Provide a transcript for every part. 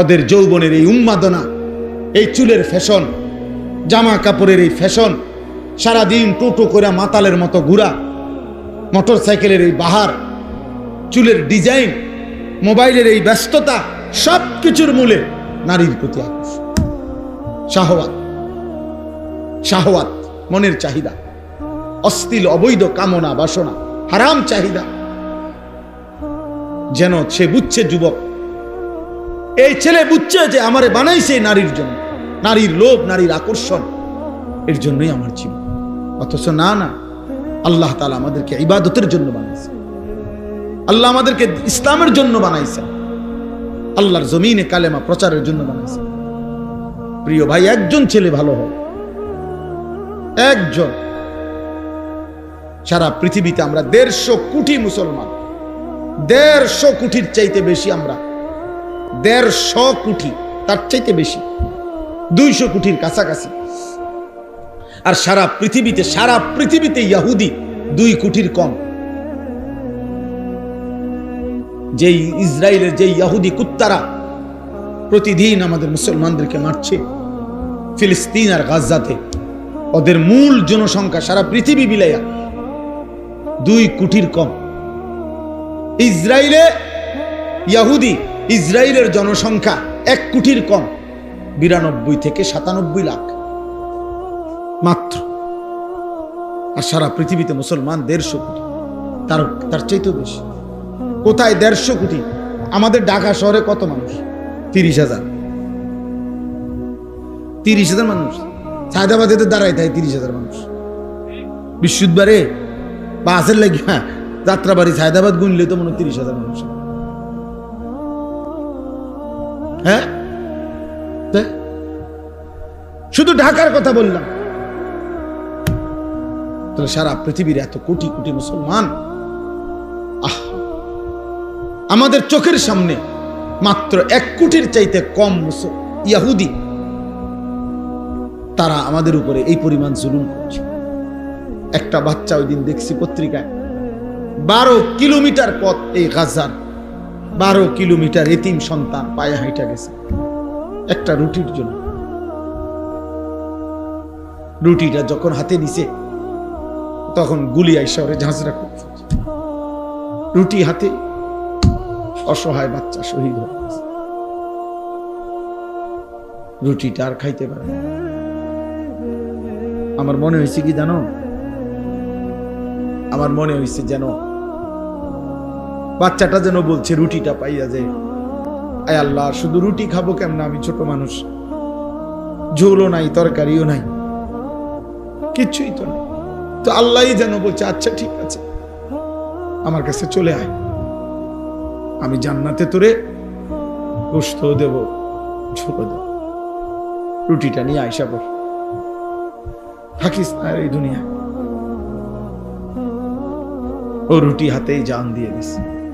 ওদের যৌবনের এই উন্মাদনা, এই চুলের ফ্যাশন, জামা কাপড়ের এই ফ্যাশন, সারাদিন টোটো করে মাতালের মতো ঘুরা, মোটর সাইকেলের এই বাহার, চুলের ডিজাইন, মোবাইলের এই ব্যস্ততা সব কিছুর মূলে নারীর প্রতি আকর্ষণ শাহওয়াত শাহওয়াত, মনের চাহিদা অস্থিল অবৈধ কামনা বাসনা, হারাম চাহিদা, যেন সে বুঝছে যুবক এই ছেলে বুঝছে যে আমারে বানাইছে নারীর জন্য। নারীর লোভ, নারীর আকর্ষণ, এর জন্যই আমার জীবন। অথচ না না, আল্লাহ তালা আমাদেরকে ইবাদতের জন্য বানাইছে। আল্লাহ আমাদেরকে ইসলামের জন্য বানাইছে। আল্লাহর জমিনে কালেমা প্রচারের জন্য বানাইছে। প্রিয় ভাই, একজন ছেলে ভালো হয় একজন। সারা পৃথিবীতে আমরা দেড়শো কোটি মুসলমান। দেড়শো কোটির চাইতে বেশি আমরা দেড়শো কোটি, তার চাইতে বেশি, দুইশো কোটির কাছাকাছি। আর সারা পৃথিবীতে সারা পৃথিবীতে ইয়াহুদি দুই কোটির কম। যেই ইসরায়েলের যেই ইয়াহুদি কুত্তারা প্রতিদিন আমাদের মুসলমানদেরকে মারছে, ফিলিস্তিন আর গাজাতে ওদের মূল জনসংখ্যা সারা পৃথিবী বিলাইয়া দুই কোটির কম। ইসরায়েলে ইয়াহুদি ইসরায়েলের জনসংখ্যা এক কোটির কম, বিরানব্বই থেকে সাতানব্বই লাখ। মাত্র। আর সারা পৃথিবীতে মুসলমান দেড়শো কোটি। তার তার চাইতেও বেশি। কোথায় দেড়শো কোটি? আমাদের ঢাকা শহরে কত মানুষ? তিরিশ হাজার। তিরিশ হাজার মানুষ। সায়দাবাদে তো দাঁড়ায় তাই তিরিশ হাজার মানুষ। বিশুদ্ধবারে বাসের লাগে হ্যাঁ যাত্রাবাড়ি সায়দাবাদ গুনলে তো মনে হয় তিরিশ হাজার মানুষ। হ্যাঁ? শুধু ঢাকার কথা বললাম। তাহলে সারা পৃথিবীর এত কোটি কোটি মুসলমান, আহ, আমাদের চোখের সামনে মাত্র এক কোটির চাইতে কম ইয়াহুদি, তারা আমাদের উপরে এই পরিমাণ জুলুম করছে। একটা বাচ্চা ওই দিন দেখছি পত্রিকায়, বারো কিলোমিটার পথ এই গাজার বারো কিলোমিটার এতিম সন্তান পায়ে হাইটা গেছে একটা রুটির জন্য রুটিটা যখন হাতে নিছে, তখন গুলি আইসা ওরে ঝাঁঝরা রুটি হাতে অসহায় বাচ্চা শহীদ হয়ে গেছে। রুটিটা আর খাইতে পারে। আমার মনে হয়েছে কি জানো আমার মনে হয়েছে যেন বাচ্চাটা যেন বলছে, রুটিটা পাইয়া যে। আয় আল্লাহ, শুধু রুটি খাব কেমন? আমি ছোট মানুষ। ঝোলও নাই, তরকারিও নাই। কিচ্ছুই তো নেই। তো আল্লাহই যেন বলছে আচ্ছা ঠিক আছে। আমার কাছে চলে আয়। আমি জান্নাতে তোরে গোস্ত দেব, ঝোলও দেব। রুটিটা নিয়ে আইসা বল থাকিস না এই দুনিয়া ও রুটি হাতেই জান দিয়ে দিছে।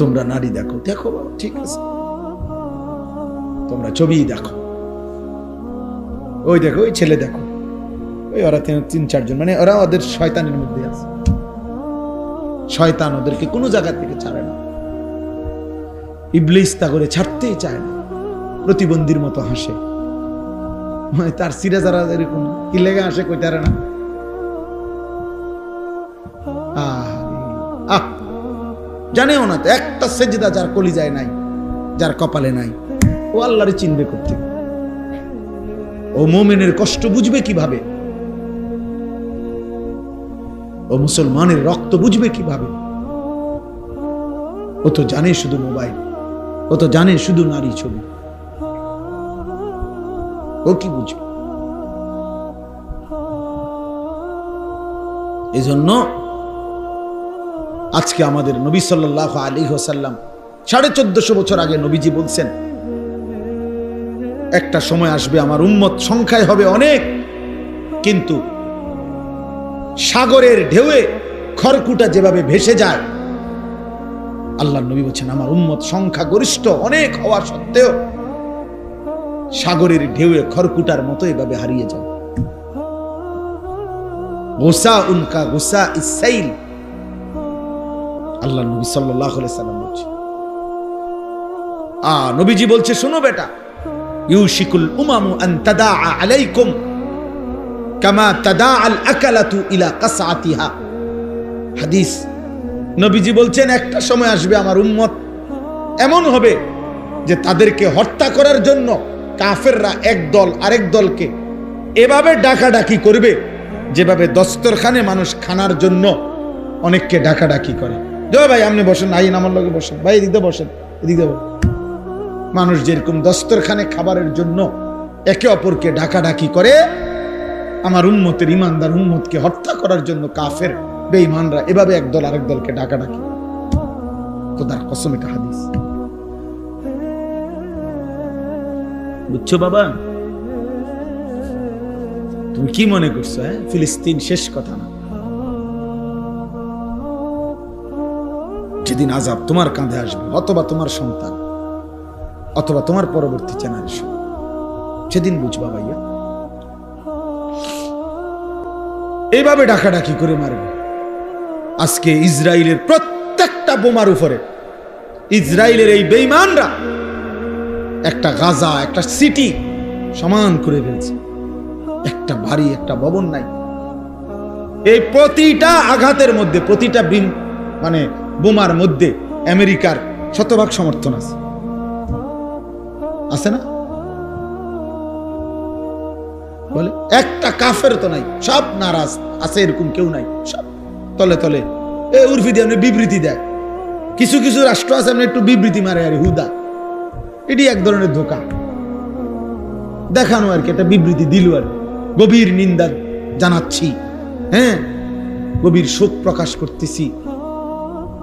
তোমরা নারী দেখো। দেখো ঠিক আছে। তোমরা ছবি দেখো। ওই দেখো ওই ছেলে দেখো। ওই ওরা তিন চারজন। মানে ওরা ওদের শয়তানের মধ্যে আছে। শয়তান ওদেরকে কোনো জায়গা থেকে ছাড়ে না। ইবলিস তা করে ছাড়তেই চায় না। প্রতিবন্ধীর মতো হাসে। মানে তার সিরে যারা এরকম কি লেগে হাসে কইতারে না? আহ, আহ জানেও না তো, একটা সেজদা যার কলিজায় নাই, যার কপালে নাই, ও আল্লাহরে চিনবে করতে ও মোমেনের কষ্ট বুঝবে কীভাবে? ও মুসলমানের রক্ত বুঝবে কীভাবে? ও তো জানে শুধু মোবাইল, ও তো জানে শুধু নারী ছবি। ও কি বুঝবে? এই জন্য আজকে আমাদের নবী সাল্লাহ আলী হোসাল্লাম সাড়ে চোদ্দশো বছর আগে নবীজি বলছেন, একটা সময় আসবে আমার উম্মত সংখ্যায় হবে অনেক, কিন্তু সাগরের ঢেউয়ে খড়কুটা যেভাবে ভেসে যায় আল্লাহ নবী বলছেন, আমার উম্মত সংখ্যা গরিষ্ঠ অনেক হওয়া সত্ত্বেও সাগরের ঢেউয়ে খড়কুটার মতো এভাবে হারিয়ে যায়। গোসা উনকা গোসা ইসাইল আল্লাহ নবী সাল্লাহ সাল্লাম বলছে। আ, নবীজি বলছে, শোনো বেটা, ইউশিকুল উমামু আন তাদা আলাইকুম কামা তাদা আল আকালাতু ইলা কাসাতিহা হাদিস, নবীজি বলছেন, একটা সময় আসবে আমার উম্মত এমন হবে যে তাদেরকে হত্যা করার জন্য কাফেররা এক দল আরেক দলকে এভাবে ডাকাডাকি করবে, যেভাবে দস্তরখানে মানুষ খানার জন্য অনেককে ডাকাডাকি করে। জয় ভাই, আপনি বসেন, আইন আমার লগে বসেন। ভাই, এদিক দিয়ে বসেন, এদিক দিয়ে। মানুষ যেরকম দস্তরখানে খাবারের জন্য একে অপরকে ডাকাডাকি করে, আমার উন্মতের ইমানদার উন্মতকে হত্যা করার জন্য কাফের, বেঈমানরা এভাবে একদল আরেক দলকে ডাকাডাকি খোদার কসম, এটা হাদিস। বুঝছ বাবা? তুমি কি মনে করছ হ্যাঁ? ফিলিস্তিন শেষ কথা না। যেদিন আজাব তোমার কাঁধে আসবে, অথবা তোমার সন্তান, অথবা তোমার পরবর্তী জেনারেশন সেদিন বুঝবা ভাইয়া। এইভাবে ডাকাডাকি করে মারবে। আজকে ইসরায়েলের প্রত্যেকটা বোমার উপরে ইসরায়েলের এই বেইমানরা একটা গাজা, একটা সিটি সমান করে ফেলছে। একটা বাড়ি, একটা ভবন নাই। এই প্রতিটা আঘাতের মধ্যে, প্রতিটা মানে বোমার মধ্যে আমেরিকার শতভাগ সমর্থন আছে। আছে না? বলে, একটা কাফের তো নাই, সব নারাজ, আছে এরকম কেউ নাই, সব তলে তলে। এ উর্ফি দিয়ে বিবৃতি দেয়। কিছু কিছু রাষ্ট্র আছে আপনি একটু বিবৃতি মারে আরে হুদা। এটি এক ধরনের ধোকা। দেখানো আর কি, একটা বিবৃতি দিল আর। গভীর নিন্দা জানাচ্ছি হ্যাঁ? গভীর শোক প্রকাশ করতেছি।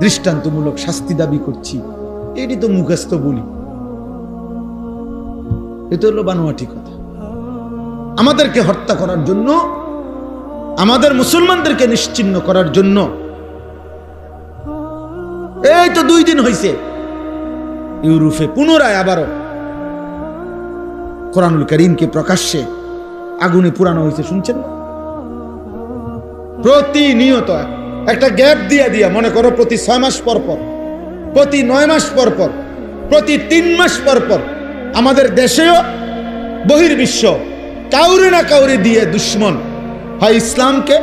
দৃষ্টান্তমূলক শাস্তি দাবি করছি। এটি তো মুখস্থ বলি। এটা হলো বানোয়াটি কথা। আমাদেরকে হত্যা করার জন্য, আমাদের মুসলমানদেরকে নিশ্চিন্ন করার জন্য। এই তো দুই দিন হয়েছে ইউরোপে পুনরায় আবারও কোরআনুল করিমকে প্রকাশ্যে আগুনে পুরানো হয়েছে শুনছেন? না? প্রতিনিয়ত একটা গ্যাপ দিয়ে দিয়া, মনে করো প্রতি ছয় মাস পর পর, প্রতি নয় মাস পর পর, প্রতি তিন মাস পর পর, আমাদের দেশেও বহির্বিশ্ব কাউরে না কাউরে দিয়ে দুশ্মন হয় ইসলামকে,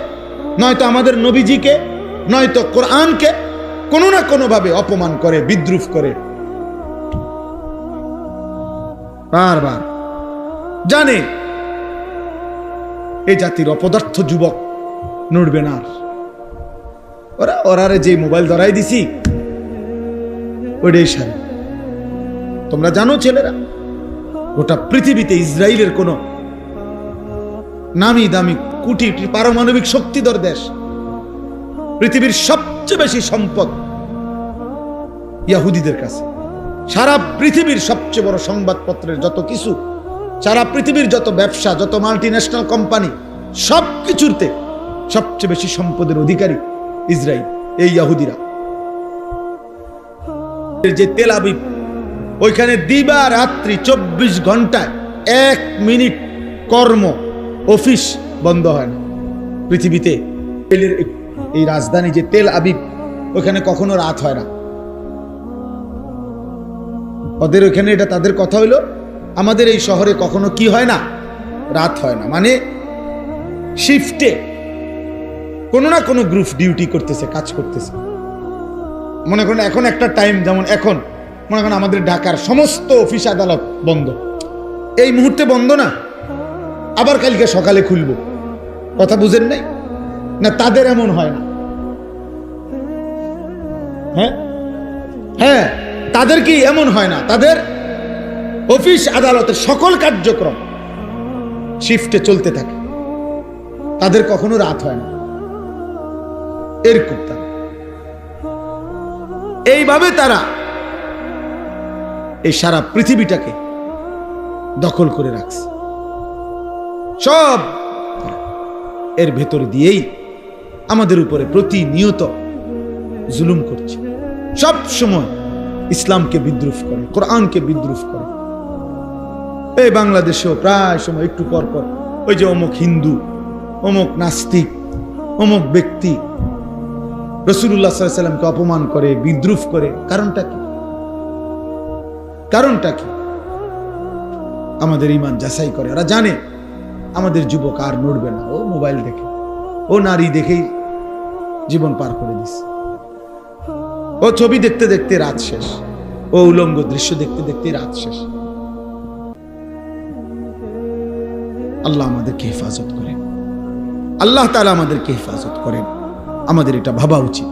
নয়তো আমাদের নবীজিকে, নয়তো কোরআনকে, কোনো না কোনোভাবে অপমান করে, বিদ্রুপ করে। বারবার। জানে, এই জাতির অপদার্থ যুবক নড়বে না ওরা, ওরারে যে মোবাইল ধরাই দিছি, ওইটাই তোমরা জানো ছেলেরা, গোটা পৃথিবীতে ইসরায়েলের কোন নামি দামি কুটি পারমাণবিক শক্তিধর দেশ, পৃথিবীর সবচেয়ে বেশি সম্পদ ইয়াহুদিদের কাছে। সারা পৃথিবীর সবচেয়ে বড় সংবাদপত্রের যত কিছু, সারা পৃথিবীর যত ব্যবসা, যত মাল্টি ন্যাশনাল কোম্পানি সব কিছুতে সবচেয়ে বেশি সম্পদের অধিকারী ইসরায়েল এই ইয়াহুদিরা। যে তেল আবিব, ওইখানে দিবা রাত্রি চব্বিশ ঘন্টায় এক মিনিট কর্ম, অফিস বন্ধ হয় না। পৃথিবীতে তেলের এই- রাজধানী যে তেল আবিব ওখানে কখনো রাত হয় না। ওদের ওখানে এটা তাদের কথা হইল, আমাদের এই শহরে কখনো কি হয় না? রাত হয় না। মানে শিফটে কোনো না কোনো গ্রুপ ডিউটি করতেছে, কাজ করতেছে। মনে করেন এখন একটা টাইম যেমন এখন, মনে করেন আমাদের ঢাকার সমস্ত অফিস আদালত বন্ধ। এই মুহূর্তে বন্ধ না, আবার কালকে সকালে খুলবো। কথা বুঝেন নাই? না, তাদের এমন হয় না। হ্যাঁ? হ্যাঁ তাদের কি এমন হয় না? তাদের অফিস আদালতের সকল কার্যক্রম শিফটে চলতে থাকে। তাদের কখনো রাত হয় না। এরকম তারা এইভাবে তারা এই সারা পৃথিবীটাকে দখল করে রাখছে। সব এর ভেতর দিয়েই আমাদের উপরে প্রতিনিয়ত জুলুম করছে। সব সময় ইসলামকে বিদ্রুপ করে, কোরআনকে বিদ্রুপ করে। এই বাংলাদেশেও প্রায় সময় একটু পর পর ওই যে অমুক হিন্দু, অমুক নাস্তিক, অমুক ব্যক্তি রসুল্লাহ সাল্লামকে অপমান করে, বিদ্রুপ করে। কারণটা কি? কারণটা কি? আমাদের ইমান যাচাই করে। ওরা জানে, আমাদের যুবক আর নড়বে না। ও মোবাইল দেখে, ও নারী দেখেই জীবন পার করে দিচ্ছে ও ছবি দেখতে দেখতে রাত শেষ। ও উলঙ্গ দৃশ্য দেখতে দেখতে রাত শেষ। আল্লাহ আমাদেরকে হেফাজত করেন। আল্লাহ তালা আমাদেরকে হেফাজত করেন। আমাদের এটা ভাবা উচিত।